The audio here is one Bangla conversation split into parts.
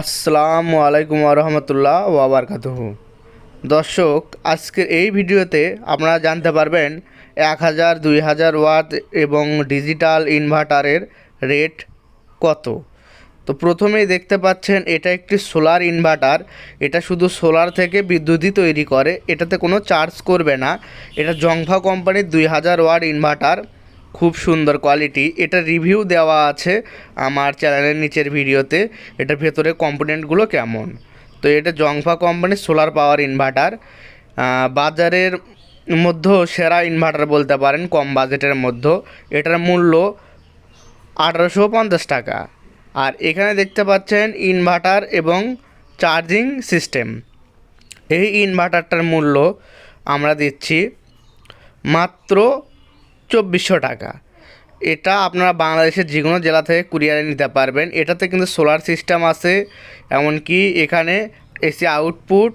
আসসালামু আলাইকুম রহমতুল্লাহ ওয়াবারকাতুহ দর্শক, আজকের এই ভিডিওতে আপনারা জানতে পারবেন এক হাজার, দুই হাজার ওয়াট এবং ডিজিটাল ইনভার্টারের রেট কত। তো প্রথমেই দেখতে পাচ্ছেন, এটা একটি সোলার ইনভার্টার। এটা শুধু সোলার থেকে বিদ্যুৎই তৈরি করে, এটাতে কোনো চার্জ করবে না। এটা জংফা কোম্পানির দুই হাজার ওয়াট ইনভার্টার। খুব সুন্দর কোয়ালিটি এটা রিভিউ দেওয়া আছে আমার চ্যানেলের নিচের ভিডিওতে এটার ভেতরে কম্পোনেন্টগুলো কেমন? তো এটা জংফা কোম্পানির সোলার পাওয়ার ইনভার্টার বাজারের মধ্যেও সেরা ইনভার্টার বলতে পারেন, কম বাজেটের মধ্যে এটার মূল্য আঠারোশো পঞ্চাশ টাকা। আর এখানে দেখতে পাচ্ছেন ইনভার্টার এবং চার্জিং সিস্টেম এই ইনভার্টারটার মূল্য আমরা দিচ্ছি মাত্র চব্বিশশো টাকা। এটা আপনারা বাংলাদেশের যে কোনো জেলা থেকে কুরিয়ারে নিতে পারবেন। এটাতে কিন্তু সোলার সিস্টেম আছে, এমনকি এখানে এসি আউটপুট,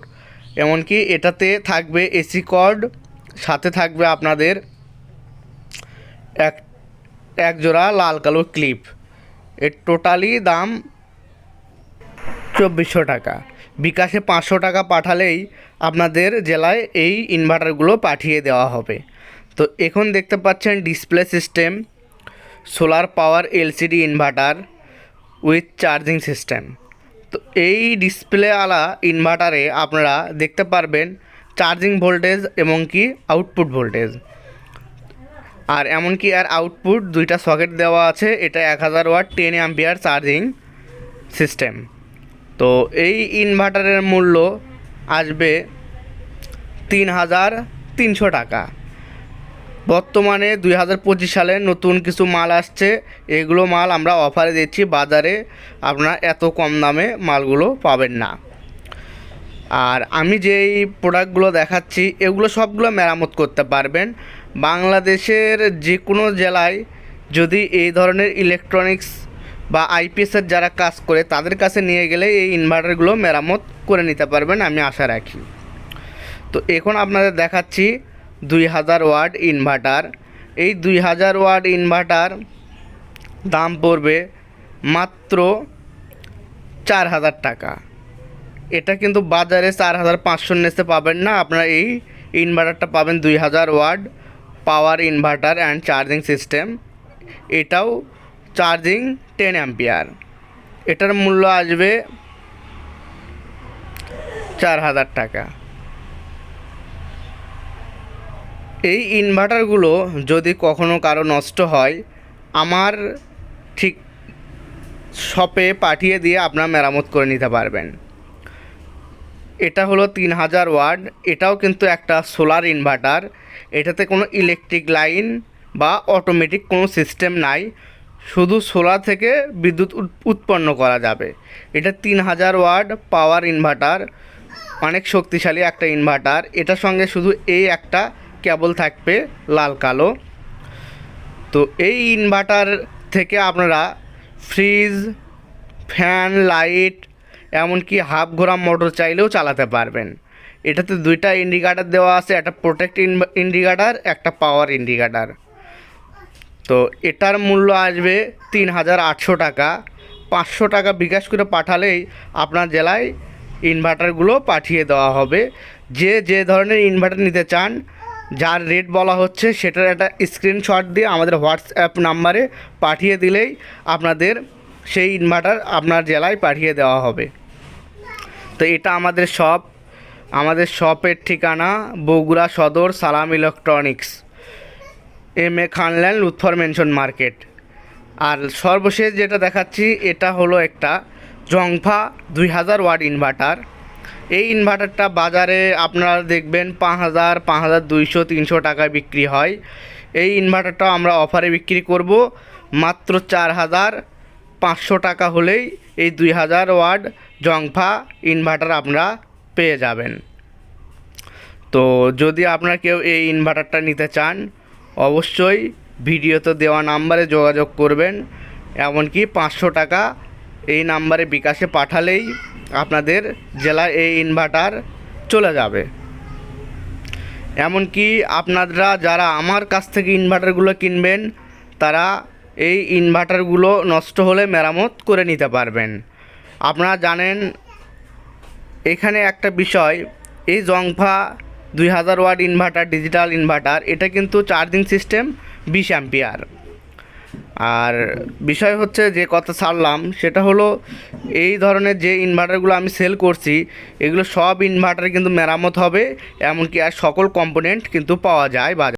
এমনকি এটাতে থাকবে এসি কর্ড, সাথে থাকবে আপনাদের এক এক জোড়া লাল কালো ক্লিপ। এর টোটালি দাম চব্বিশশো টাকা। বিকাশে পাঁচশো টাকা পাঠালেই আপনাদের জেলায় এই ইনভার্টারগুলো পাঠিয়ে দেওয়া হবে। তো এখন দেখতে পাচ্ছেন display system solar power LCD inverter with charging system তো এই ডিসপ্লেওয়ালা ইনভার্টারে আপনারা দেখতে পারবেন চার্জিং ভোল্টেজ এবং কি আউটপুট ভোল্টেজ আর এমনকি আর আউটপুট দুইটা সকেট দেওয়া আছে, এটা এক হাজার watt ten ampere charging system তো এই ইনভার্টারের মূল্য আসবে তিন হাজার তিনশো টাকা। বর্তমানে দুই হাজার পঁচিশ সালে নতুন কিছু মাল আসছে। এগুলো মাল আমরা অফারে দিচ্ছি। বাজারে আপনারা এত কম দামে মালগুলো পাবেন না। আর আমি যেই প্রোডাক্টগুলো দেখাচ্ছি, এগুলো সবগুলো মেরামত করতে পারবেন। বাংলাদেশের যে কোনো জেলায় যদি এই ধরনের ইলেকট্রনিক্স বা আইপিএসের যারা কাজ করে, তাদের কাছে নিয়ে গেলে এই ইনভার্টারগুলো মেরামত করে নিতে পারবেন, আমি আশা রাখি। তো এখন আপনাদের দেখাচ্ছি দুই হাজার ওয়াট ইনভার্টার। এই দুই হাজার ওয়াট ইনভার্টার দাম পড়বে মাত্র চার হাজার টাকা। এটা কিন্তু বাজারে চার হাজার পাঁচশো নেসে পাবেন না। আপনারা এই ইনভার্টারটা পাবেন দুই হাজার watt power inverter and charging system. এটাও চার্জিং টেন অ্যাম্পিয়ার। এটার মূল্য আসবে চার হাজার টাকা। এই ইনভার্টারগুলো যদি কখনো কারও নষ্ট হয়, আমার ঠিক শপে পাঠিয়ে দিয়ে আপনারা মেরামত করে নিতে পারবেন। এটা হলো তিন হাজার ওয়ার্ড এটাও কিন্তু একটা সোলার ইনভার্টার এটাতে কোনো ইলেকট্রিক লাইন বা অটোমেটিক কোনো সিস্টেম নাই, শুধু সোলার থেকে বিদ্যুৎ উৎ- উৎপন্ন করা যাবে। এটা তিন হাজার ওয়ার্ড পাওয়ার ইনভার্টার অনেক শক্তিশালী একটা ইনভার্টার এটার সঙ্গে শুধু এই একটা কেবল থাকবে লাল, কালো। তো এই ইনভার্টার থেকে আপনারা ফ্রিজ ফ্যান লাইট এমনকি হাফ ঘোরা মোটর চাইলেও চালাতে পারবেন। এটাতে দুইটা ইন্ডিকেটার দেওয়া আছে, একটা প্রোটেক্ট ইন্ডিকেটার একটা পাওয়ার ইন্ডিকেটার তো এটার মূল্য আসবে তিন হাজার আটশো টাকা। পাঁচশো টাকা বিকাশ করে পাঠালেই আপনার জেলায় ইনভার্টারগুলো পাঠিয়ে দেওয়া হবে। যে যে ধরনের ইনভার্টার নিতে চান যার রেট বলা হচ্ছে সেটার একটা স্ক্রিনশট দিয়ে আমাদের হোয়াটসঅ্যাপ নাম্বারে পাঠিয়ে দিলেই আপনাদের সেই ইনভার্টার আপনার জেলায় পাঠিয়ে দেওয়া হবে। তো এটা আমাদের শপ আমাদের শপের ঠিকানা বগুড়া সদর সালাম ইলেকট্রনিক্স এম এ খানল্যান্ড লুৎফর মেনশন মার্কেট আর সর্বশেষ যেটা দেখাচ্ছি, এটা হলো একটা জংফা দুই হাজার ওয়াট ইনভার্টার এই ইনভার্টারটা বাজারে আপনারা দেখবেন পাঁচ হাজার পাঁচ হাজার দুইশো, তিনশো টাকায় বিক্রি হয়। এই ইনভার্টারটা আমরা অফারে বিক্রি করব। মাত্র চার হাজার পাঁচশো টাকা হলেই এই দুই হাজার ওয়াট জংফা ইনভার্টার আপনারা পেয়ে যাবেন। তো যদি আপনারা কেউ এই ইনভার্টারটা নিতে চান, অবশ্যই ভিডিওতে দেওয়া নাম্বারে যোগাযোগ করবেন। এমনকি পাঁচশো টাকা এই নাম্বারে বিকাশে পাঠালেই আপনাদের জেলায় এই ইনভার্টার চলে যাবে। এমনকি আপনারা যারা আমার কাছ থেকে ইনভার্টারগুলো কিনবেন, তারা এই ইনভার্টারগুলো নষ্ট হলে মেরামত করে নিতে পারবেন। আপনারা জানেন, এখানে একটা বিষয়, এই জংফা দুই হাজার ওয়াট ইনভার্টার ডিজিটাল ইনভার্টার এটা কিন্তু চার্জিং সিস্টেম বিশ অ্যাম্পিয়ার আর বিষয় হচ্ছে যে কথা ছাড়লাম, সেটা হলো এই ধরনের যে ইনভার্টারগুলো আমি সেল করছি, এগুলো সব ইনভার্টার কিন্তু মেরামত হবে, এমনকি আর সকল কম্পোনেন্ট কিন্তু পাওয়া যায় বাজারে।